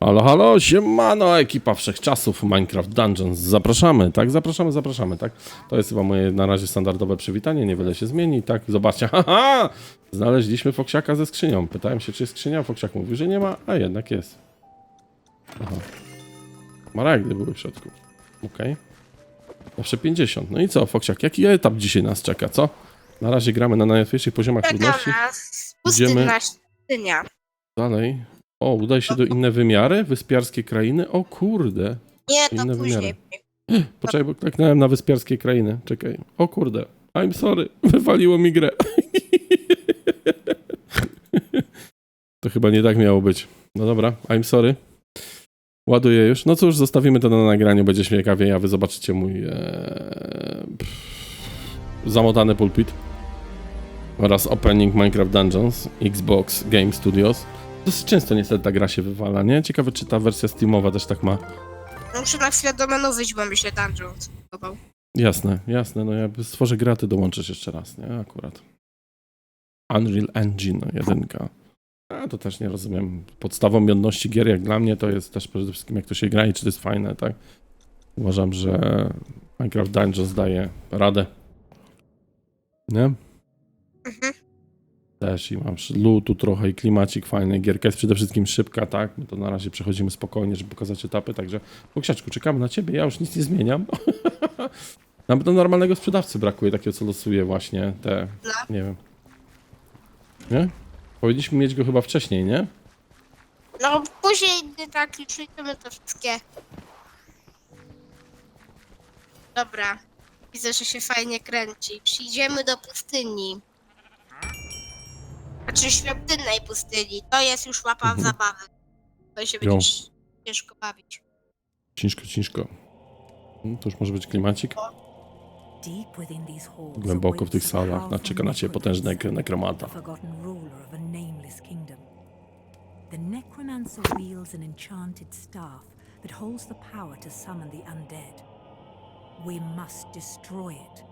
Halo, halo, siemano, ekipa wszechczasów Minecraft Dungeons. Zapraszamy, tak? Zapraszamy, zapraszamy, tak? To jest chyba moje na razie standardowe przywitanie, niewiele się zmieni, tak? Zobaczcie, haha! Znaleźliśmy Foksiaka ze skrzynią. Pytałem się, czy jest skrzynia, Foksiak mówił, że nie ma, a jednak jest. Aha. Maragdy były w środku. Okej. Zawsze 50. No i co, Foksiak, jaki etap dzisiaj nas czeka, co? Na razie gramy na najłatwiejszych poziomach Czeka trudności. nas Idziemy. pustynna świątynia. Dalej. O, udaj się do inne wymiary, wyspiarskie krainy. O kurde. Nie, to Inne później. Poczekaj, bo kliknąłem na wyspiarskie krainy. Czekaj. O kurde. I'm sorry. Wywaliło mi grę. to chyba nie tak miało być. No dobra, I'm sorry. Ładuję już. No cóż, zostawimy to na nagraniu, będzie śmiekawie, a wy zobaczycie mój ee, pff, zamotany pulpit oraz opening Minecraft Dungeons, Xbox Game Studios. Dosyć często niestety ta gra się wywala, nie? Ciekawe, czy ta wersja Steamowa też tak ma. Muszę na chwilę do menu wyjść, bo mi się dungeon. Jasne, jasne. No ja stworzę grę, a ty dołączysz jeszcze raz, nie? Akurat. Unreal Engine 1. A to też nie rozumiem. Podstawą miodności gier, jak dla mnie, to jest też przede wszystkim, jak to się gra i czy to jest fajne, tak? Uważam, że Minecraft Dungeons daje radę. Nie? Mhm. Też i mam lutu trochę i klimacik fajny. Gierka jest przede wszystkim szybka, tak? My to na razie przechodzimy spokojnie, żeby pokazać etapy, także Boksiaczku, czekamy na ciebie, ja już nic nie zmieniam. Nam do normalnego sprzedawcy brakuje takiego, co losuje właśnie te, No. nie wiem. Nie? Powinniśmy mieć go chyba wcześniej, nie? No później tak liczymy to wszystkie. Dobra. Widzę, że się fajnie kręci. Idziemy do pustyni. Znaczy świątynnej pustyni. To jest już mapa Mhm. zabawy. To się Jo. będzie ciężko bawić. Ciężko, ciężko. Mm, To już może być klimacik. Głęboko w tych salach na- czeka na ciebie potężny nek- nekromanta. The necromancer wields an enchanted staff that holds the power to summon the undead. We must destroy it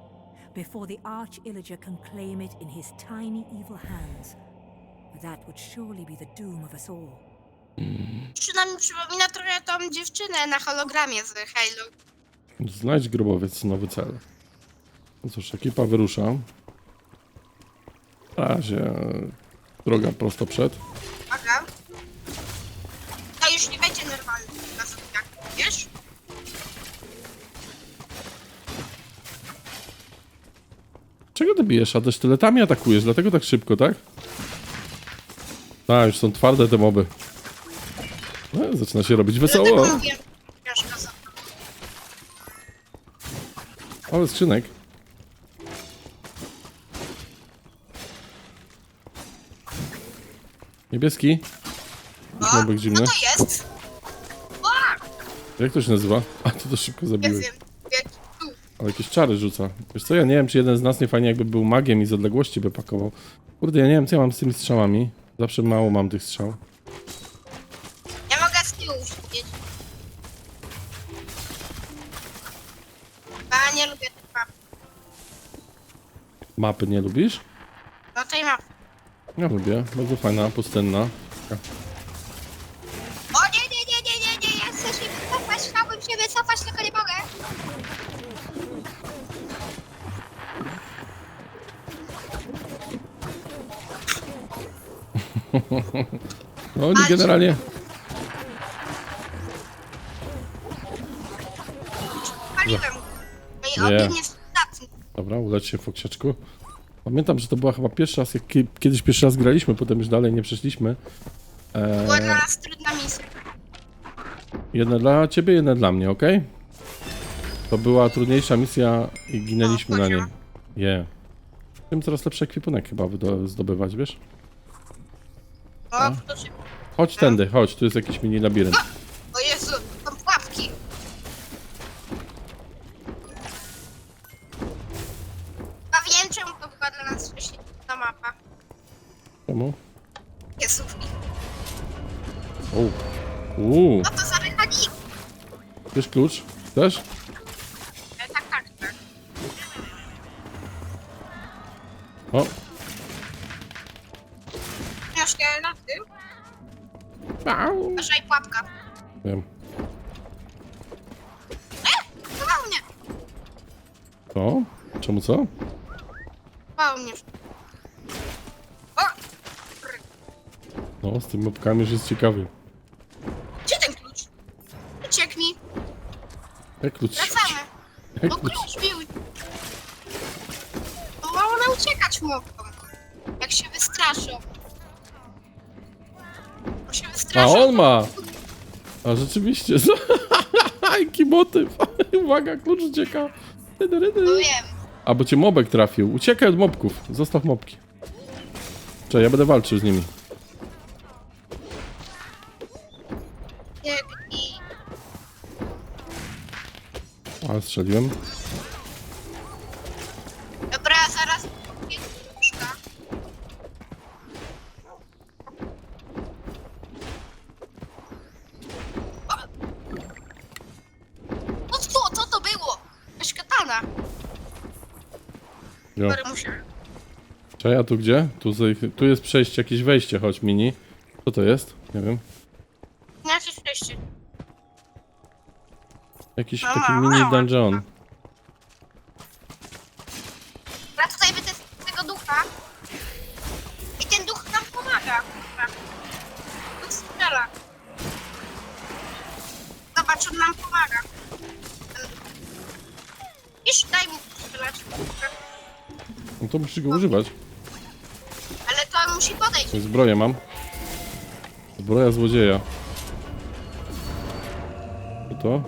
before the Arch Illager can claim it in his tiny evil hands. That would surely be the doom of us all. Przynajmniej przypomina trochę tą dziewczynę na hologramie z Halo. Znajdź grobowiec, nowy cel. No cóż, ekipa wyrusza. Na razie droga prosto przed. Uwaga. To już nie będzie normalny na jak wiesz? Czego ty bijesz? A też sztyletami atakujesz, dlatego tak szybko, tak? A, już są twarde te moby. No, zaczyna się robić wesoło. Dlatego za Ale skrzynek. Niebieski. O. No to jest. O, Jak to się nazywa? A, ty to szybko nie zabiłeś. wiem. Ale jakieś czary rzuca. Wiesz co, ja nie wiem, czy jeden z nas nie fajnie jakby był magiem i z odległości by pakował. Kurde, ja nie wiem, co ja mam z tymi strzałami. Zawsze mało mam tych strzał. Ja mogę z tyłu siedzieć. Ja nie lubię tych map. Mapy nie lubisz? No tej mapy. Ja lubię. Bardzo fajna, pustynna. Oni generalnie... Paliłem. No i Nie. ogień jest. Dobra, ulecz się, Foksiaczku. Pamiętam, że to była chyba pierwszy raz, jak kie- kiedyś pierwszy raz graliśmy, potem już dalej nie przeszliśmy. Była dla Eee, nas trudna misja. jedne dla ciebie, jedne dla mnie, ok? To była trudniejsza misja i ginęliśmy na niej. Je. Tym coraz lepszy ekwipunek chyba wydo- zdobywać, wiesz? O, to się... Chodź tędy, chodź, tu jest jakiś mini labirynt. O Jezu, są pułapki. A wiem czemu to była dla nas ta mapa. Czemu? Jesówki. O. Uuu, No to za mechanik. wiesz klucz? Też? Uważaj, pułapka. Wiem. Chwał mnie! Co? Czemu co? Chwał mnie. O! No, z tymi mopkami już jest ciekawy. Gdzie ten klucz? Uciekł mi. Jak klucz? Wracamy. Jak No klucz? klucz mi No ma ona uciekać mogą. Jak się wystraszą. A on ma! A rzeczywiście, jaki motyw! Uwaga, klucz ucieka! Rydy, rydy. No wiem. A bo cię mobek trafił. Uciekaj od mobków. Zostaw mobki. Czekaj, ja będę walczył z nimi. Biegnij. Ale strzeliłem. Czekaj, a tu gdzie? Tu, zaj- tu jest przejście, jakieś wejście, chodź mini. Co to jest? Nie wiem. Jakieś przejście. Jakiś taki mini dungeon. Ja tutaj wytestuję tego ducha. I ten duch nam pomaga. On strzela. Zobacz, on nam pomaga. Ten duch. Iż daj mu strzelać. No to musisz go używać. Podejść. Zbroję mam. Zbroja złodzieja. Co to?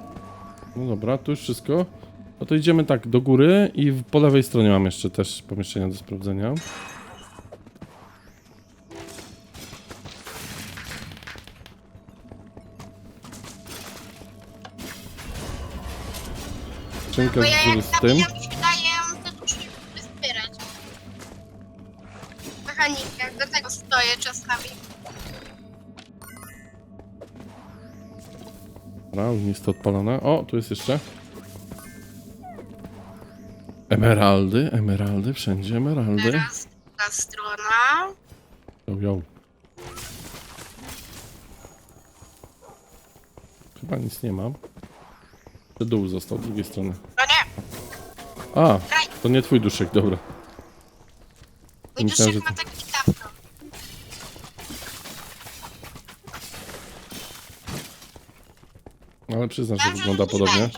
No dobra, tu już wszystko. No to idziemy tak do góry i po lewej stronie mam jeszcze też pomieszczenia do sprawdzenia. Skrzynka z, z tym. Czasami. Dobra, list odpalone. O, tu jest jeszcze. Emeraldy, emeraldy, wszędzie emeraldy. Teraz ta strona. Yo, yo. Chyba nic nie mam. Czy dół został z drugiej strony. No nie, A, to nie twój duszek, dobra. Mój Myślałem, duszek że ma taki Ale przyznam, że wygląda podobnie.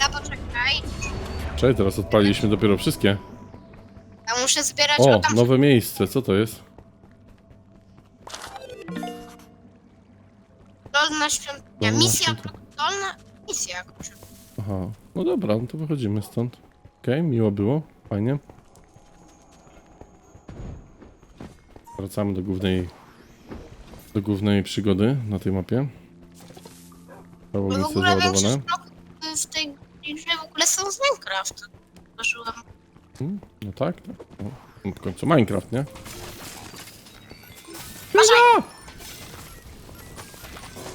Ja poczekaj. Czekaj, teraz odpaliliśmy dopiero wszystkie. Ja muszę zbierać O, o, tam nowe miejsce, co to jest? dolna świątynia. Dolna Misja, świątynia. dolna misja. kurczę. Aha, no dobra, no to wychodzimy stąd. Okej, miło było, fajnie. Wracamy do głównej, do głównej przygody na tej mapie. Prawo No w ogóle większość załadowane. w tej grze w ogóle są z Minecraft. Zobaczyłam. Hmm, No tak, tak. No, no w końcu Minecraft, nie? Uważaj!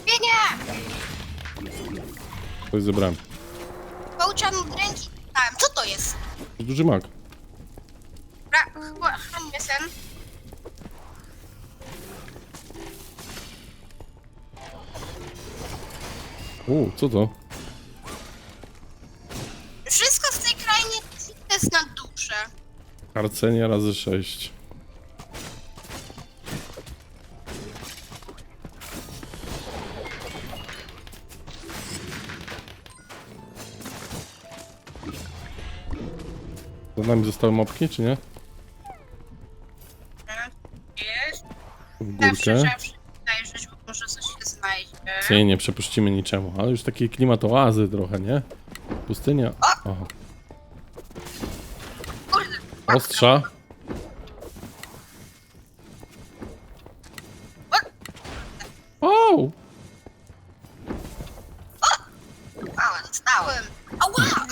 Bienie! Coś zebrałem. Połczan ręki. Co to jest? Duży mak. U, co to? Wszystko w tej krainie jest na duszę. Karcenia razy 6. Za nami zostały mopki, czy nie? Jest. W Zawsze górkę. zawsze zajrzeć, znajdzie. Nie, nie przepuścimy niczemu, ale już taki klimat oazy trochę, nie? Pustynia. Aha. Ostrza. O! Mała, dostałem. Ała!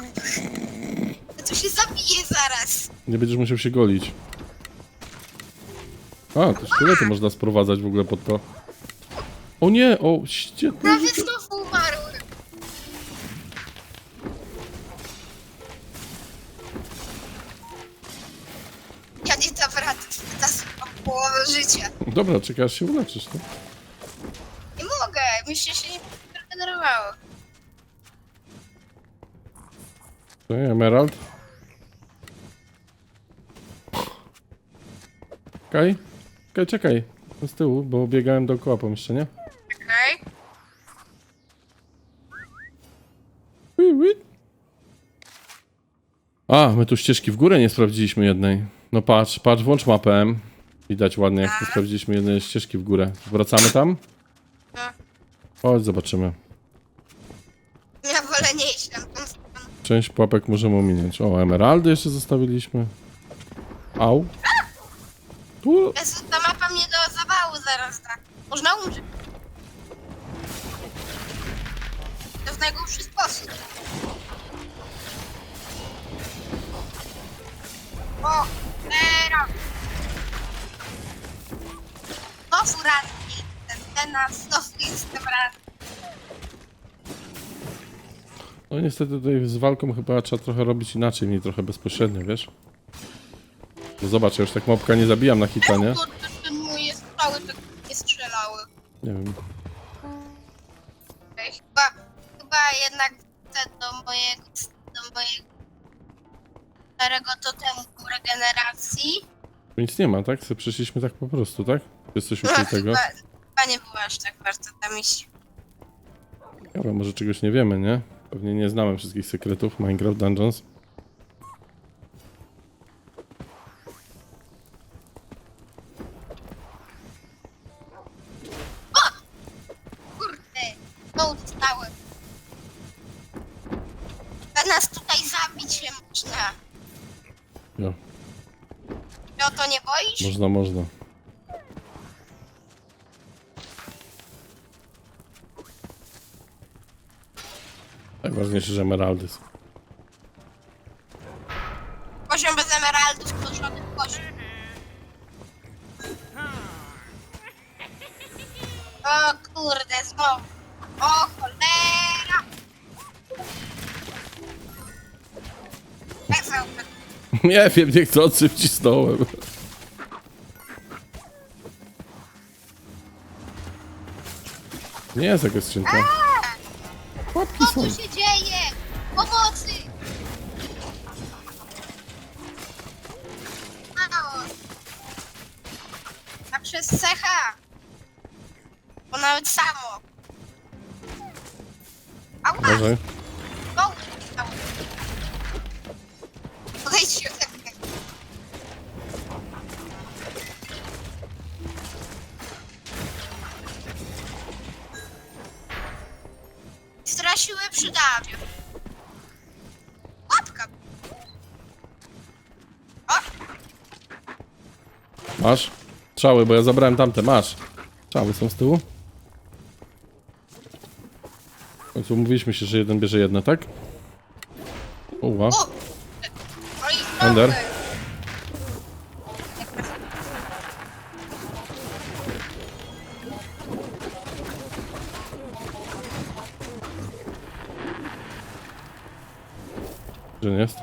To się zabije zaraz. Nie będziesz musiał się golić. A, to szkielety można sprowadzać w ogóle pod to. O nie, o, ścietne Prawie znowu umarłem. Ja nie dam rady. Ta połowę życia. Dobra, czekaj aż się uleczysz, no. Nie mogę. Mi się się nie regenerowało. To nie, Emerald. Czekaj. Czekaj, czekaj. Z tyłu, bo biegałem dookoła pomieszczenia. A, my tu ścieżki w górę nie sprawdziliśmy jednej. No patrz, patrz, włącz mapę. Widać ładnie, jak nie sprawdziliśmy jednej ścieżki w górę. Wracamy tam? No. Chodź, zobaczymy. Ja wolę nie iść tam. Część pułapek możemy ominąć. O, emeraldy jeszcze zostawiliśmy. Au. Tu... Jezu, ta mapa mnie do zawału zaraz da. Można umrzeć. To w najgorszy sposób. O, teraz. Znowu ranny. Ten, ten nas znowu jestem ranny. No niestety tutaj z walką chyba trzeba trochę robić inaczej, mniej trochę bezpośrednio, wiesz? Bo zobacz, ja już tak mopka nie zabijam na hita, nie? Ten mój jest cały tak nie strzelały. Nie wiem. Ej, Chyba, chyba jednak do mojego, do mojego starego totemu regeneracji. Tu nic nie ma, tak? Se przyszliśmy tak po prostu, tak? Jesteśmy tutaj tego. chyba, chyba nie było aż tak warto tam iść. Ciekawe, może czegoś nie wiemy, nie? Pewnie nie znamy wszystkich sekretów Minecraft Dungeons. Można, można. Najważniejsze, że emeraldy są. Poziom bez emeraldów to żaden poziom. O kurde, znowu. O cholera! Jak zauważyłem? Nie wiem, niechcący wcisnąłem. Nie jest jakaś skrzynka. Co są. tu się dzieje? Pomocy! Mało. A przez cecha. Bo nawet samo. Ała! Uważaj. Przydawię. Łapka. O, Masz? Strzały, bo ja zabrałem tamte. Masz. Strzały są z tyłu. W końcu mówiliśmy się, że jeden bierze jedno, tak? Uła. o. Ender. Gdzie on jest?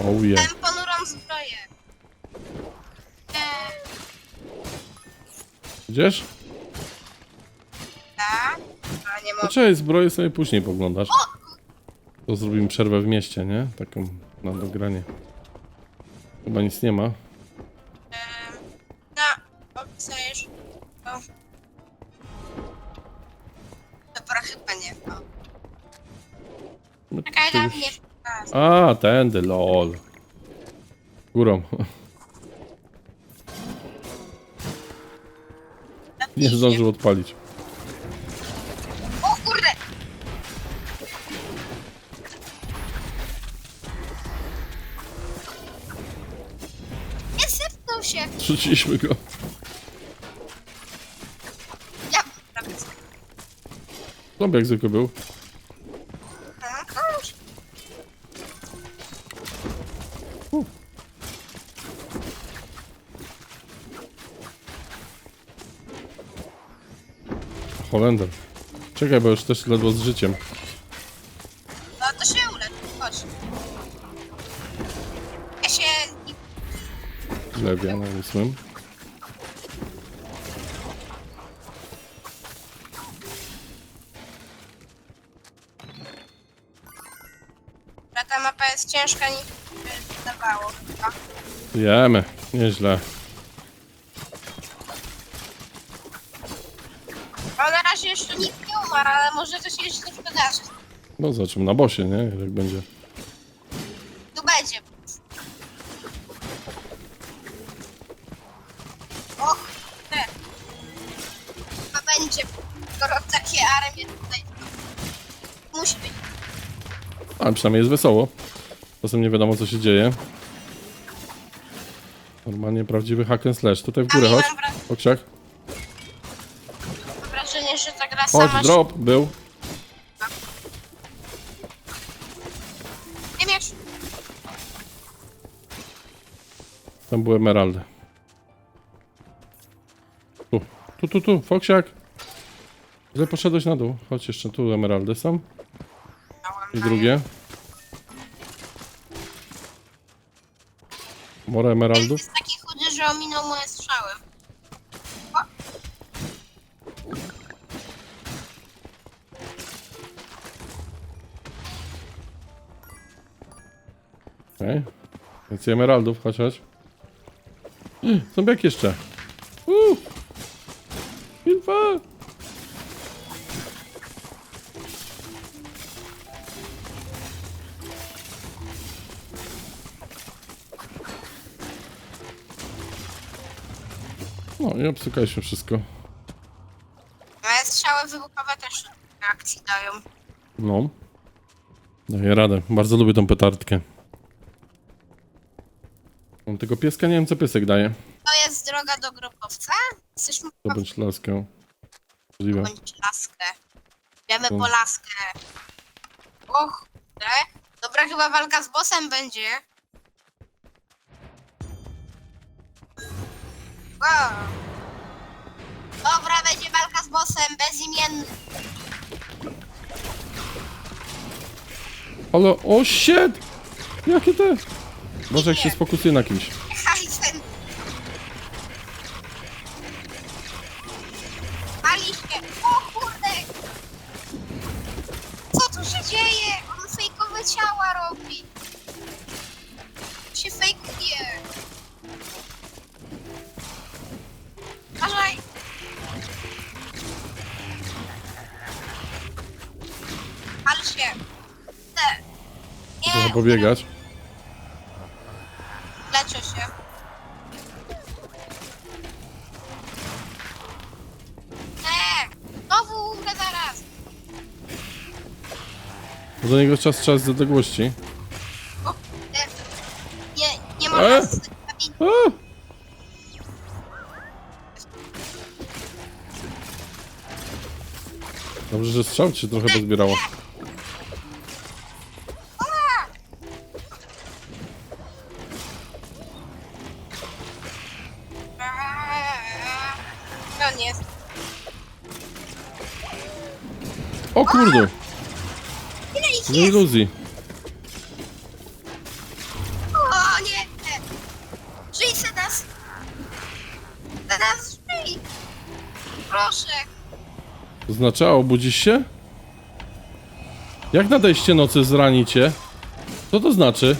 Oh yeah. Mam ponurą zbroję. Eee, Idziesz? tak. A nie mogę. Poczekaj, zbroję sobie później poglądasz. To zrobimy przerwę w mieście, nie? Taką na dogranie. Chyba nic nie ma. Tędy, lol. Górą. Nie zdążył odpalić. O kurde! Nie sypnął się! Rzuciliśmy go. Ja prawie Zombie jak zwykle był. Holender. Czekaj, bo już też ledwo z życiem. No to się ulecz, chodź. Ja się... Lewia na ósmym. Ta mapa jest ciężka niż się wydawało chyba. Jemy, nieźle. No na razie jeszcze nikt nie umarł, ale może to się jeszcze wydarzy. No zobaczymy na bosie, nie? Jak będzie. Tu będzie. Och, te. Chyba będzie. Skoro takie armie tutaj. Musi być. Ale przynajmniej jest wesoło. Czasem nie wiadomo co się dzieje. Normalnie prawdziwy hack and slash. Tutaj w górę A chodź. mam wra- Chodź, sama drop, był. Nie wiesz, Tam były emeraldy. Tu, tu, tu, tu, Foksiak. Źle poszedłeś na dół. Chodź jeszcze, tu emeraldy są. I drugie. More emeraldów. jest taki chudy, że ominął moje Okej. Więcej emeraldów, chodź. Zombiak jeszcze. Uuu. Hilfe! No i obsykaliśmy wszystko. moje strzały wybuchowe też reakcji dają. No. Daję radę. Bardzo lubię tą petardkę. Mam tego pieska, nie wiem co piesek daje. To jest droga do grobowca? Jesteśmy To bądź laskę. Możliwe. bądź laskę. Wiemy Tu. po laskę. Och, kurde. Dobra, chyba walka z bossem będzie. Wow. Dobra, będzie walka z bossem, bezimienny. Ale, o shit! Jakie te? Może jak się sfokusuje na kimś. Hajsen. Pali się. O kurde. Co tu się dzieje? On fejkowe ciała robi. Się fejkuje. Uważaj. Pal się. Te. Trochę Nie, pobiegać. Niego czas czas z odległości. O, e, nie, nie można E? A! Dobrze, że strzał ci się trochę pozbierało. Jest? O kurde! Nie iluzji. O nie! Żyj se nas! Nas żyj! Proszę! To znaczy, a obudzisz się? Jak nadejście nocy zranicie? Co to znaczy?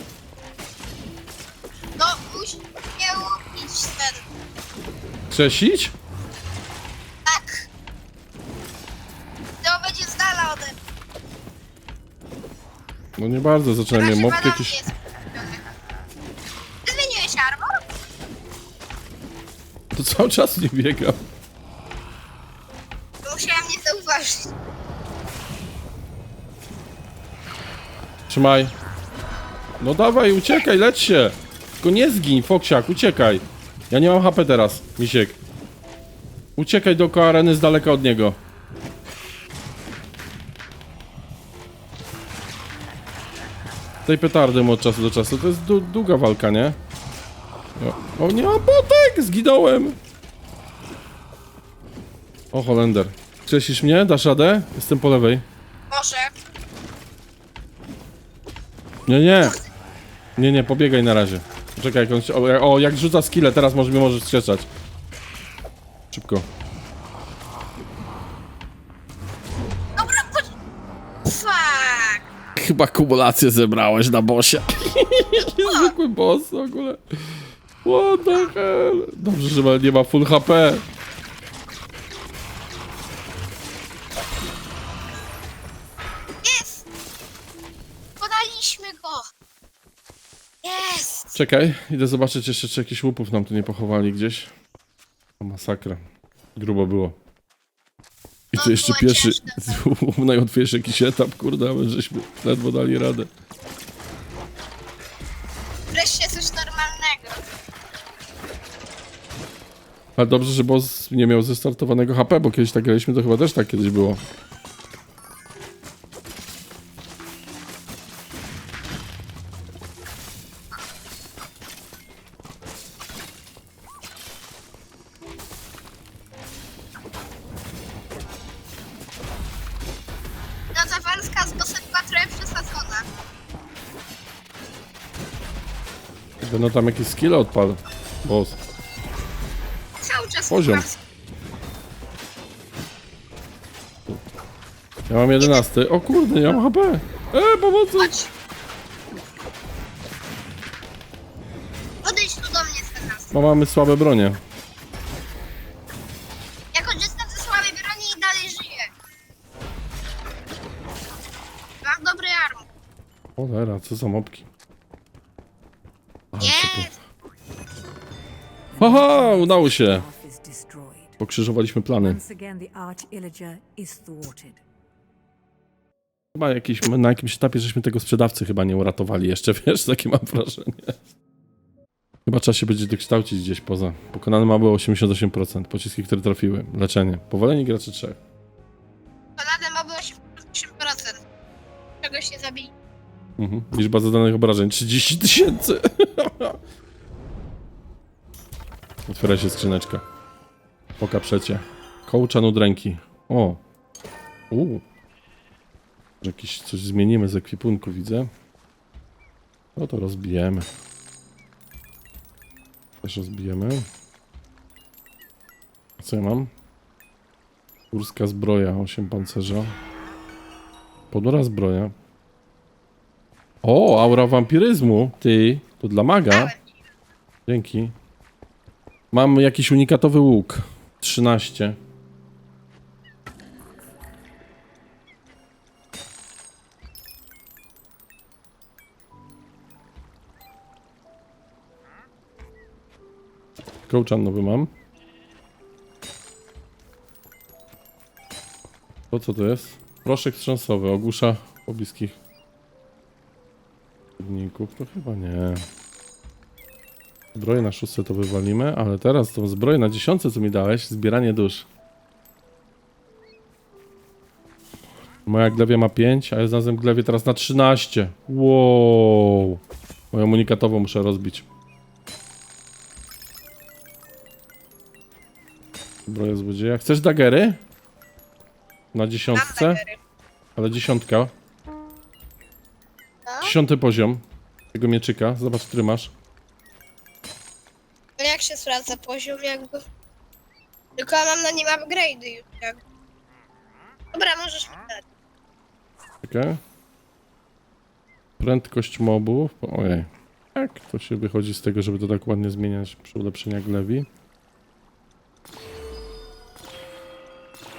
No, musi mnie upić ten. Krzesić? No nie bardzo, zaczyna mnie mopki skupiony. Ty zmieniłeś armor? To cały czas nie biegam. Musiałem nie zauważyć. Trzymaj. No dawaj, uciekaj, leć się. Tylko nie zgin, Foksiak, uciekaj. Ja nie mam HP teraz, Misiek. Uciekaj dookoła areny z daleka od niego. Tej petardy mu od czasu do czasu. To jest du długa walka, nie? O, o nie, a potek! Zginąłem! O, Holender. Krzesisz mnie? Dasz radę? Jestem po lewej. Może. Nie, nie. Nie, nie, pobiegaj na razie. Czekaj, jak on się, o, jak rzuca skille, teraz może mnie może wskrzeszać. Szybko. Chyba kumulację zebrałeś na bossie. Niezwykły boss w ogóle. What the hell? Dobrze, że nie ma full HP. Jest! Podaliśmy go! Jest! Czekaj, idę zobaczyć jeszcze, czy jakichś łupów nam tu nie pochowali gdzieś. O, masakra. Grubo było. I No, to jeszcze było pierwszy, najłatwiejszy jakiś etap, kurde, a my żeśmy ledwo dali radę. Wreszcie coś normalnego. Ale dobrze, że boss nie miał zestartowanego HP, bo kiedyś tak graliśmy, to chyba też tak kiedyś było. Będą tam jakieś skille odpal. Boss. Cały czas Poziom. Ja mam 11. O kurde, nie mam HP. E, pomocy! Chodź. Odejdź tu do mnie teraz. Bo mamy słabe bronie. Ja korzystam ze słabej broni i dalej żyję. Mam dobry arm. Cholera, co za mopki. Haha, udało się. Pokrzyżowaliśmy plany. Chyba jakiś, na jakimś etapie żeśmy tego sprzedawcy chyba nie uratowali jeszcze, wiesz, takie mam wrażenie. Chyba trzeba się będzie dokształcić gdzieś poza. Pokonany ma było 88%, pociski, które trafiły. Leczenie. Powolenie graczy 3. Kanadę ma było 8%. Czegoś się zabili. Mhm. Liczba zadanych obrażeń 30 tysięcy. Otwiera się skrzyneczka. Poka przecie. Kołcza nud ręki. O. Uuu. Jakiś coś zmienimy z ekwipunku, widzę. No to rozbijemy. Też rozbijemy. Co ja mam? Górska zbroja, 8 pancerza. Ponura zbroja. O, aura wampiryzmu. Ty, to dla maga. Dzięki. Mam jakiś unikatowy łuk. 13. Kołczan nowy mam. To co to jest? Proszek wstrząsowy, ogłusza pobliskich przeciwników. To chyba nie. Zbroję na szóstce to wywalimy, ale teraz tą zbroję na dziesiątce, co mi dałeś, zbieranie dusz. Moja glewia ma 5, a ja znalazłem glewię teraz na 13. Wow. Moją unikatową muszę rozbić. Zbroja złodzieja. Chcesz dagery? Na dziesiątce? Ale dziesiątka. Dziesiąty poziom tego mieczyka. Zobacz, który masz. Jak się sprawdza poziom jakby? Tylko ja mam na nim upgrade'y już jakby. Dobra, możesz mi dać. Czekaj. Prędkość mobów. Ojej. Jak to się wychodzi z tego, żeby to tak ładnie zmieniać przy ulepszeniach glewi?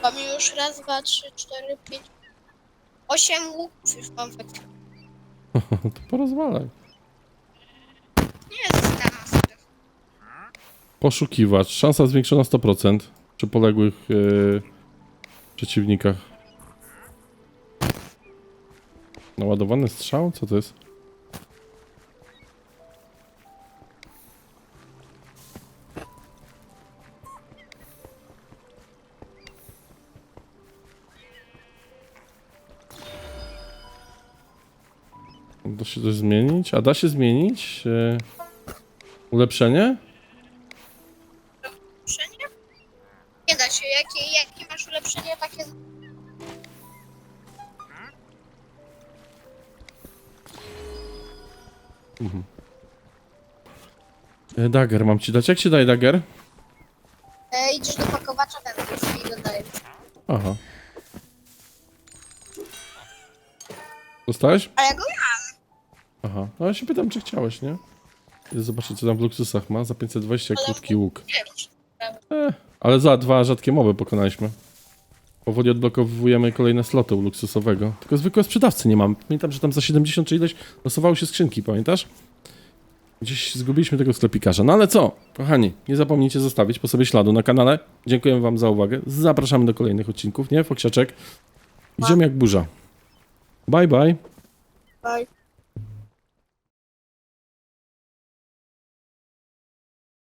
Mam już raz, dwa, trzy, cztery, pięć, osiem łuków już mam tak. to porozwalaj. Nie zostawiam. Poszukiwacz. Szansa zwiększona 100% przy poległych yy, przeciwnikach. Naładowany strzał? Co to jest? Da się coś zmienić? A da się zmienić? Yy, ulepszenie? E, Dagger mam ci dać. Jak się daje dagger? E, idziesz do pakowacza ten i dodaję. Aha. Dostałeś? Ale ja go mam. Aha. No ja się pytam, czy chciałeś, nie? Idę zobaczyć, co tam w luksusach ma. Za 520 krótki łuk. E, ale za dwa rzadkie mowy pokonaliśmy. Powoli odblokowujemy kolejne sloty u luksusowego. Tylko zwykłe sprzedawcy nie mam. Pamiętam, że tam za 70 czy ileś losowały się skrzynki, pamiętasz? Gdzieś zgubiliśmy tego sklepikarza. No ale co, kochani, nie zapomnijcie zostawić po sobie śladu na kanale. Dziękujemy wam za uwagę. Zapraszamy do kolejnych odcinków, nie? Foksiaczek. Idziemy jak burza. Bye, bye. Bye.